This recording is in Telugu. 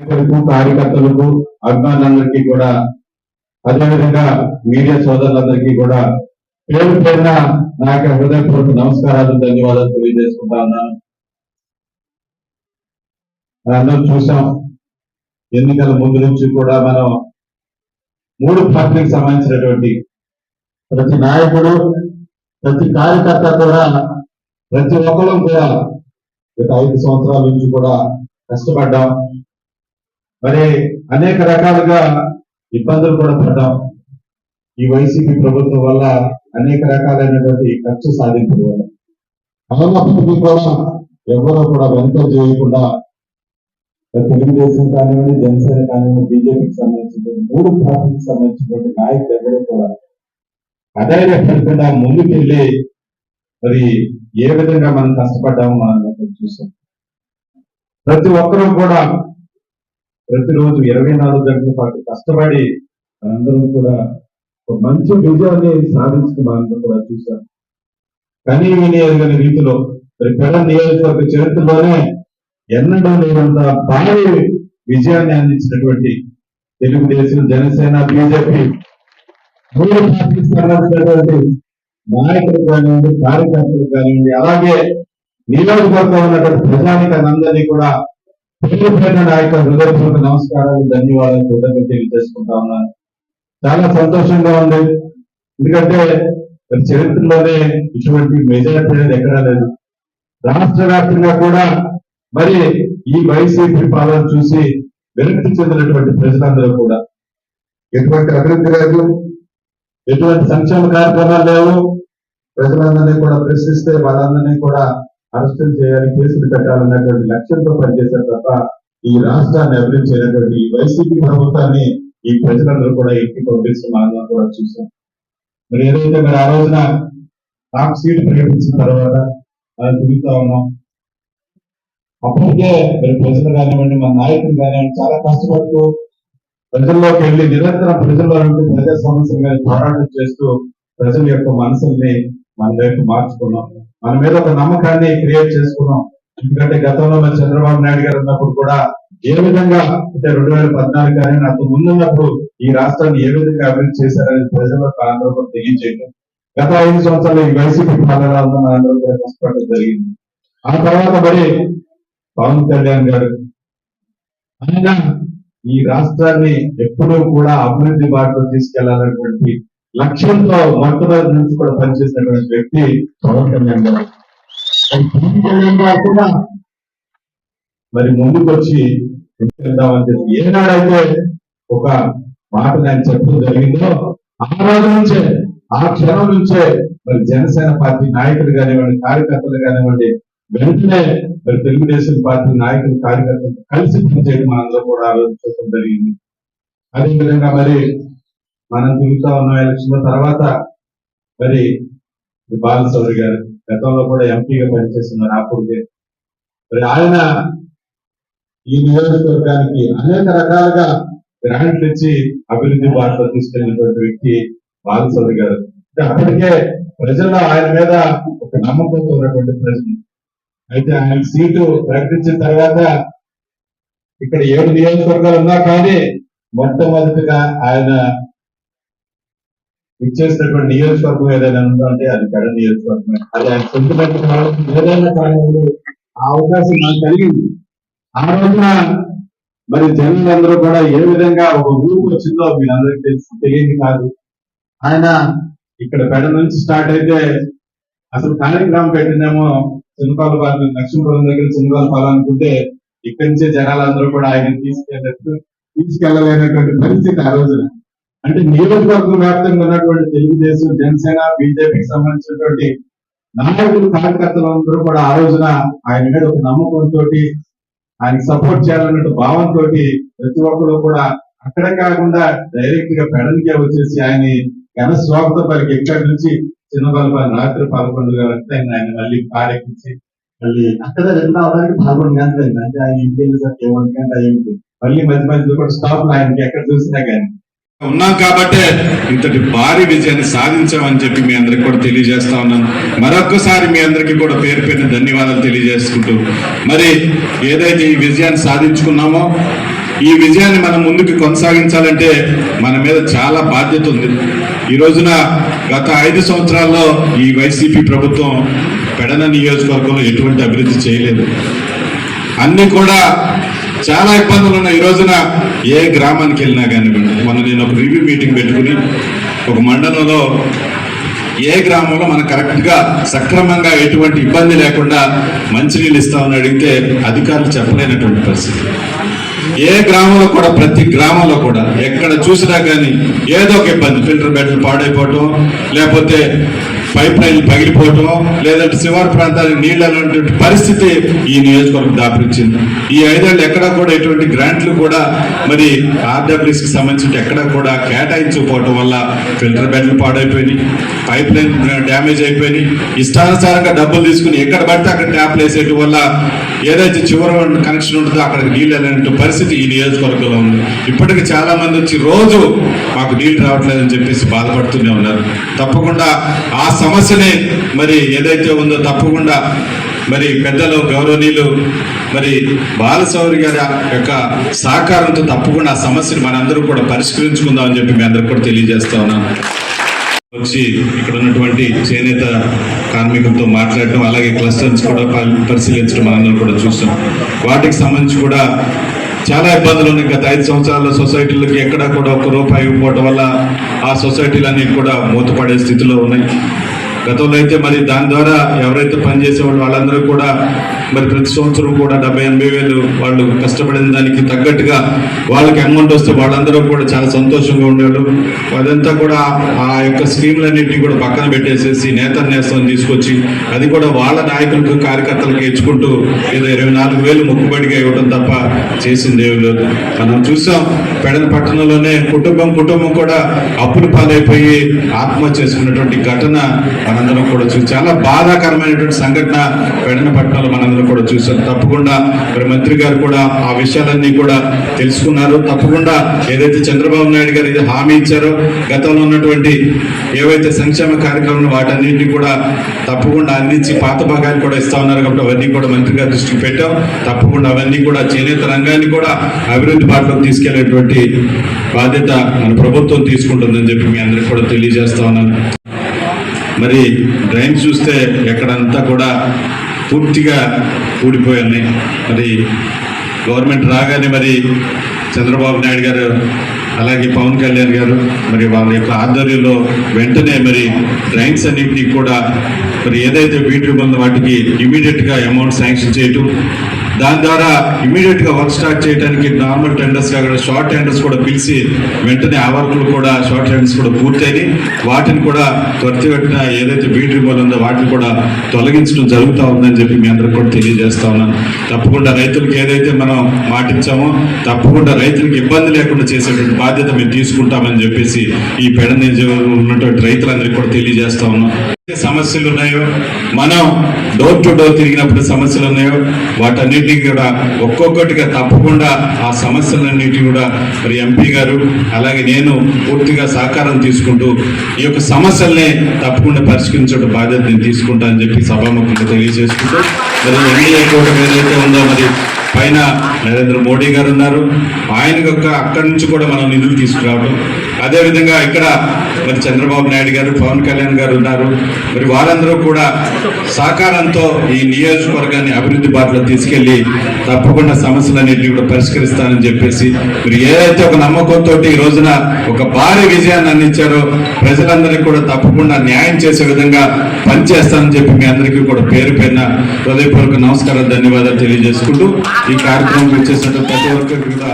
నాయకులకు కార్యకర్తలకు అభిమానులందరికీ కూడా అదేవిధంగా మీడియా సోదరులందరికీ కూడా పేరు పేరున నా యొక్క హృదయపూర్వక నమస్కారాలు ధన్యవాదాలు తెలియజేసుకుంటా ఉన్నాను. అందరం చూసాం ఎన్నికల ముందు నుంచి కూడా మనం మూడు పార్టీలకు సంబంధించినటువంటి ప్రతి నాయకుడు ప్రతి కార్యకర్త కూడా ప్రతి ఒక్కరూ కూడా గత ఐదు సంవత్సరాల నుంచి కూడా కష్టపడ్డాం. మరి అనేక రకాలుగా ఇబ్బందులు కూడా పడ్డాం. ఈ వైసీపీ ప్రభుత్వం వల్ల అనేక రకాలైనటువంటి ఖర్చు సాధింపుల వల్ల. అయినప్పటికీ కూడా ఎవరో కూడా వెంట చేయకుండా తెలుగుదేశం కానివ్వండి జనసేన కానివ్వండి బీజేపీకి సంబంధించిన మూడు పార్టీకి సంబంధించినటువంటి నాయకులు ఎవరు కూడా అధైర్యపడకుండా ముందుకెళ్ళి మరి ఏ విధంగా మనం కష్టపడ్డామో మనం చూసాం ప్రతి ఒక్కరూ కూడా ప్రతిరోజు ఇరవై నాలుగు గంటల పాటు కష్టపడి మనందరం కూడా ఒక మంచి విజయాన్ని సాధించడం మనందరం కూడా చూసాం కానీ వినియోగని రీతిలో మరి పెద్ద నియోజకవర్గ చరిత్రలోనే ఎన్నడూ లేనంత భారీ విజయాన్ని అందించినటువంటి తెలుగుదేశం జనసేన బీజేపీ మూడు పార్టీకి సంబంధించినటువంటి నాయకులు కానివ్వండి కార్యకర్తలు కానివ్వండి అలాగే నియోజకవర్గం ఉన్నటువంటి ప్రజానికందరినీ కూడా పేరు పేరున హృదయపూర్వక నమస్కారాలు ధన్యవాదాలు కూడా తెలియజేసుకుంటా ఉన్నాను. చాలా సంతోషంగా ఉంది. ఎందుకంటే మరి చరిత్రలోనే ఇటువంటి మెజార్టీ అనేది ఎక్కడా లేదు. రాష్ట్ర వ్యాప్తంగా కూడా మరి ఈ వైసీపీ పాలన చూసి విరక్తి చెందినటువంటి ప్రజలందరూ కూడా. ఎటువంటి అభివృద్ధి లేదు. ఎటువంటి సంక్షేమ కార్యక్రమాలు లేవు. ప్రజలందరినీ కూడా ప్రశ్నిస్తే వాళ్ళందరినీ కూడా అరెస్ట్ చేయాలి కేసులు పెట్టాలన్నటువంటి లక్ష్యంతో పనిచేశారు తప్ప ఈ రాష్ట్రాన్ని అభివృద్ధి చేయనటువంటి ఈ వైసీపీ ప్రభుత్వాన్ని ఈ ప్రజలందరూ కూడా ఎక్కి పంపిస్తున్నారని కూడా చూసాం మరి ఏదైతే మరి ఆ రోజున నాకు సీట్ ప్రకటించిన తర్వాత అది తిరుగుతా ఉన్నాం. అప్పటికే మరి ప్రజలు కానివ్వండి మన నాయకులు కానివ్వండి చాలా కష్టపడుతూ ప్రజల్లోకి వెళ్ళి నిరంతరం ప్రజల్లో నుండి ప్రజా సమస్యల మీద పోరాటం చేస్తూ ప్రజల యొక్క మనసుల్ని మన వైపు మార్చుకున్నాం. మన మీద ఒక నమ్మకాన్ని క్రియేట్ చేసుకున్నాం. ఎందుకంటే గతంలో మన చంద్రబాబు నాయుడు గారు ఉన్నప్పుడు కూడా ఏ విధంగా అంటే రెండు వేల పద్నాలుగు కానీ నాకు ముందున్నప్పుడు ఈ రాష్ట్రాన్ని ఏ విధంగా అభివృద్ధి చేశారని ప్రజలకు అందరూ కూడా తెలియజేయడం. గత ఐదు సంవత్సరాలు ఈ వైసీపీ పాలనలో మనందరూ కూడా కష్టపడడం జరిగింది. ఆ తర్వాత మరి పవన్ కళ్యాణ్ గారు ఆయన ఈ రాష్ట్రాన్ని ఎప్పుడూ కూడా అభివృద్ధి బాటలో తీసుకెళ్ళాలనేటువంటి లక్ష్యంతో మొట్టమొదటి నుంచి కూడా పనిచేసినటువంటి వ్యక్తి పవన్ కళ్యాణ్ గారు. పవన్ కళ్యాణ్ గారు కూడా మరి ముందుకు వచ్చి వెళ్దామని చెప్పి ఏనాడైతే ఒక మాట నేను చెప్పడం జరిగిందో ఆ రోజు నుంచే ఆ క్షణం నుంచే మరి జనసేన పార్టీ నాయకులు కానివ్వండి కార్యకర్తలు కానివ్వండి వెంటనే మరి తెలుగుదేశం పార్టీ నాయకులు కార్యకర్తలు కలిసి పనిచేయడం మనందరూ కూడా ఆలోచించడం జరిగింది. అదేవిధంగా మరి మనం తిరుగుతా ఉన్న ఎలక్షన్ తర్వాత మరి బాలసౌరి గారు గతంలో కూడా ఎంపీగా పనిచేస్తున్నారు అప్పటికే. మరి ఆయన ఈ నియోజకవర్గానికి అనేక రకాలుగా గ్రాంట్లు ఇచ్చి అభివృద్ధి బాటలో తీసుకెళ్ళినటువంటి వ్యక్తి బాలసౌరి గారు. అంటే అప్పటికే ప్రజల్లో ఆయన మీద ఒక నమ్మకంతో ఉన్నటువంటి ప్రజలు. అయితే ఆయన సీటు ప్రకటించిన తర్వాత ఇక్కడ ఏడు నియోజకవర్గాలు ఉన్నా కానీ మొట్టమొదటిగా ఆయన ఇచ్చేసినటువంటి నియోజకవర్గం ఏదైనా ఉందో అంటే అది కడ నియోజకవర్గం అది ఆయన సొంత ఏదైనా కానీ ఆ అవకాశం నాకు కలిగింది. ఆ రోజున మరి జనులందరూ కూడా ఏ విధంగా ఒక గ్రూప్ వచ్చిందో మీ అందరికి తెలిసి తెలియదు కాదు. ఆయన ఇక్కడ పెడ నుంచి స్టార్ట్ అయితే అసలు కార్యక్రమం పెట్టినేమో చిన్నపాల పాలన లక్ష్మీపురం దగ్గర చిన్నపాల పాలనుకుంటే ఇక్కడి నుంచే జనాలందరూ కూడా ఆయన తీసుకెళ్ళట్టు తీసుకెళ్ళలేనటువంటి పరిస్థితి ఆ రోజున. అంటే నియోజకవర్గం వ్యాప్తంగా ఉన్నటువంటి తెలుగుదేశం జనసేన బీజేపీకి సంబంధించినటువంటి నాయకులు కార్యకర్తలు అందరూ కూడా ఆ రోజున ఆయన మీద ఒక నమ్మకంతో ఆయన సపోర్ట్ చేయాలన్న భావంతో ప్రతి ఒక్కరు కూడా అక్కడ కాకుండా డైరెక్ట్గా పెడలికే వచ్చేసి ఆయన ఘన స్వాగత పలికి. ఇక్కడి నుంచి చిన్న బాలపల్లి రాత్రి పదకొండు గంటలకు ఆయన మళ్ళీ పారెక్కించి మళ్ళీ అక్కడ రెండు అవడానికి పదకొండు గంటలు అయింది అంటే ఆయన ఇంటి సార్ ఏమంటే మళ్ళీ మధ్య మధ్యలో కూడా స్టాప్ ఆయనకి ఎక్కడ చూసినా కానీ. ఉన్నాం కాబట్టే ఇంతటి భారీ విజయాన్ని సాధించామని చెప్పి మీ అందరికి కూడా తెలియజేస్తా ఉన్నాను మరొక్కసారి మీ అందరికీ కూడా పేరు పేరున ధన్యవాదాలు తెలియజేసుకుంటూ. మరి ఏదైతే ఈ విజయాన్ని సాధించుకున్నామో ఈ విజయాన్ని మనం ముందుకు కొనసాగించాలంటే మన మీద చాలా బాధ్యత ఉంది. ఈ రోజున గత ఐదు సంవత్సరాల్లో ఈ వైసీపీ ప్రభుత్వం పెడన నియోజకవర్గంలో ఎటువంటి అభివృద్ధి చేయలేదు. అన్ని కూడా చాలా ఇబ్బందులు ఉన్నాయి. ఈ రోజున ఏ గ్రామానికి వెళ్ళినా కానివ్వండి మొన్న నేను ఒక రివ్యూ మీటింగ్ పెట్టుకుని ఒక మండలంలో ఏ గ్రామంలో మనం కరెక్ట్గా సక్రమంగా ఎటువంటి ఇబ్బంది లేకుండా మంచినీళ్ళు ఇస్తామని అడిగితే అధికారులు చెప్పలేనటువంటి పరిస్థితి. ఏ గ్రామంలో కూడా ప్రతి గ్రామంలో కూడా ఎక్కడ చూసినా కానీ ఏదో ఒక ఇబ్బంది. ఫిల్టర్ బెడ్లు పాడైపోవటం లేకపోతే పైప్ లైన్లు పగిలిపోవటం లేదంటే శివారు ప్రాంతానికి నీళ్ళు అనేటువంటి పరిస్థితి ఈ నియోజకవర్గం దాపించింది ఈ ఐదేళ్ళు ఎక్కడా కూడా ఎటువంటి గ్రాంట్లు కూడా మరి ఆర్డబ్ల్యూసికి సంబంధించి ఎక్కడా కూడా కేటాయించకపోవటం వల్ల ఫిల్టర్ బెడ్లు పాడైపోయినాయి. పైప్ లైన్ డ్యామేజ్ అయిపోయినాయి. ఇష్టానుసారంగా డబ్బులు తీసుకుని ఎక్కడ పడితే అక్కడ ట్యాప్లు వేసేయటం వల్ల ఏదైతే చివరి కనెక్షన్ ఉంటుందో అక్కడికి నీళ్ళు వెళ్ళినట్టు పరిస్థితి ఈ నియోజకవర్గంలో ఉంది. ఇప్పటికి చాలా మంది వచ్చి రోజు మాకు నీళ్ళు రావట్లేదని చెప్పేసి బాధపడుతూనే ఉన్నారు. తప్పకుండా ఆ సమస్యని మరి ఏదైతే ఉందో తప్పకుండా మరి పెద్దలు గౌరవనీయులు మరి బాలసౌరి గారి యొక్క సహకారంతో తప్పకుండా ఆ సమస్యను మనందరూ కూడా పరిష్కరించుకుందాం అని చెప్పి మీ అందరికి కూడా తెలియజేస్తా ఉన్నాను. వచ్చి ఇక్కడ ఉన్నటువంటి చేనేత కార్మికులతో మాట్లాడటం అలాగే క్లస్టర్స్ కూడా పరిశీలించడం మనందరం కూడా చూస్తాం. వాటికి సంబంధించి కూడా చాలా ఇబ్బందులు ఉన్నాయి. గత ఐదు సంవత్సరాల సొసైటీలకి ఎక్కడా కూడా ఒక రూపాయి ఇవ్వకపోవడం వల్ల ఆ సొసైటీలన్నీ కూడా మూతపడే స్థితిలో ఉన్నాయి. గతంలో అయితే మరి దాని ద్వారా ఎవరైతే పనిచేసేవాళ్ళు వాళ్ళందరూ కూడా మరి ప్రతి సంవత్సరం కూడా డెబ్బై ఎనభై వేలు వాళ్ళు కష్టపడిన దానికి తగ్గట్టుగా వాళ్ళకి అమౌంట్ వస్తే వాళ్ళందరూ కూడా చాలా సంతోషంగా ఉండేవాళ్ళు. అదంతా కూడా ఆ యొక్క స్కీమ్లన్నింటినీ కూడా పక్కన పెట్టేసేసి నేత నేస్తం తీసుకొచ్చి అది కూడా వాళ్ళ నాయకులకు కార్యకర్తలకు ఇచ్చుకుంటూ ఏదో ఇరవై నాలుగు వేలు మొక్కుబడిగా ఇవ్వడం తప్ప చేసింది లేదు. మనం చూసాం పెడన పట్టణంలోనే కుటుంబం కుటుంబం కూడా అప్పులు పాలైపోయి ఆత్మహత్య చేసుకున్నటువంటి ఘటన మనందరం కూడా చూసి చాలా బాధాకరమైనటువంటి సంఘటన పెడన పట్టణంలో మనందరం కూడా చూసాం. తప్పకుండా మరి మంత్రి గారు కూడా ఆ విషయాలన్నీ కూడా తెలుసుకున్నారు. తప్పకుండా ఏదైతే చంద్రబాబు నాయుడు గారు ఇది హామీ ఇచ్చారో గతంలో ఉన్నటువంటి ఏవైతే సంక్షేమ కార్యక్రమాలు వాటన్నింటినీ కూడా తప్పకుండా అందించి పాత భాగాలు కూడా ఇస్తా ఉన్నారు కాబట్టి అవన్నీ కూడా మంత్రి గారి దృష్టికి పెట్టాం. తప్పకుండా అవన్నీ కూడా చేనేత రంగాన్ని కూడా అభివృద్ధి బాటలోకి తీసుకెళ్ళేటువంటి బాధ్యత మన ప్రభుత్వం తీసుకుంటుందని చెప్పి మీ అందరికి కూడా తెలియజేస్తా ఉన్నాను. మరి డ్రైన్ చూస్తే ఎక్కడంతా కూడా పూర్తిగా కూడిపోయి ఉన్నాయి మరి గవర్నమెంట్ రాగానే మరి చంద్రబాబు నాయుడు గారు అలాగే పవన్ కళ్యాణ్ గారు మరి వాళ్ళ యొక్క ఆధ్వర్యంలో వెంటనే మరి డ్రైన్స్ అన్నింటినీ కూడా మరి ఏదైతే వీటి ఉందో వాటికి ఇమీడియట్గా అమౌంట్ శాంక్షన్ చేయటం దాని ద్వారా ఇమీడియట్గా వర్క్ స్టార్ట్ చేయడానికి నార్మల్ టెండర్స్ కాకుండా షార్ట్ టెండర్స్ కూడా పిలిచి వెంటనే ఆ వర్క్లు కూడా షార్ట్ టెండర్స్ కూడా పూర్తయి వాటిని కూడా త్వరితగట్టిన ఏదైతే బీటీ ఉందో వాటిని కూడా తొలగించడం జరుగుతూ ఉందని చెప్పి మీ అందరికి కూడా తెలియజేస్తా ఉన్నాను. తప్పకుండా రైతులకు ఏదైతే మనం మాటించామో తప్పకుండా రైతులకు ఇబ్బంది లేకుండా చేసేటువంటి బాధ్యత మేము తీసుకుంటామని చెప్పేసి ఈ పెడ నియోజకవర్గంలో ఉన్నటువంటి రైతులందరికీ కూడా తెలియజేస్తా ఉన్నాం. సమస్యలు ఉన్నాయో మనం డోర్ టు డోర్ తిరిగినప్పుడు సమస్యలు ఉన్నాయో వాటన్నిటిని కూడా ఒక్కొక్కటిగా తప్పకుండా ఆ సమస్యలన్నిటి కూడా మరి ఎంపీ గారు అలాగే నేను పూర్తిగా సహకారం తీసుకుంటూ ఈ యొక్క సమస్యల్ని తప్పకుండా పరిష్కరించడం బాధ్యత నేను తీసుకుంటా అని చెప్పి సభాముఖంగా తెలియజేసుకుంటూ మరి ఎన్డీఏ కూటమి ఏదైతే ఉందో మరి పైన నరేంద్ర మోడీ గారు ఉన్నారు. ఆయన యొక్క అక్కడి నుంచి కూడా మనం నిధులు తీసుకురావడం అదేవిధంగా ఇక్కడ మరి చంద్రబాబు నాయుడు గారు పవన్ కళ్యాణ్ గారు ఉన్నారు. మరి వారందరూ కూడా సహకారంతో ఈ నియోజకవర్గాన్ని అభివృద్ధి బాటలో తీసుకెళ్ళి తప్పకుండా సమస్యలన్నింటినీ కూడా పరిష్కరిస్తానని చెప్పేసి మీరు ఏదైతే ఒక నమ్మకంతో ఈ రోజున ఒక భారీ విజయాన్ని అందించారో ప్రజలందరికీ కూడా తప్పకుండా న్యాయం చేసే విధంగా పనిచేస్తానని చెప్పి మీ అందరికీ కూడా పేరు పేరున హృదయపూర్వక నమస్కారాలు ధన్యవాదాలు తెలియజేసుకుంటూ ఈ కార్యక్రమం వచ్చేసినట్టు ప్రతి ఒక్కరికి కూడా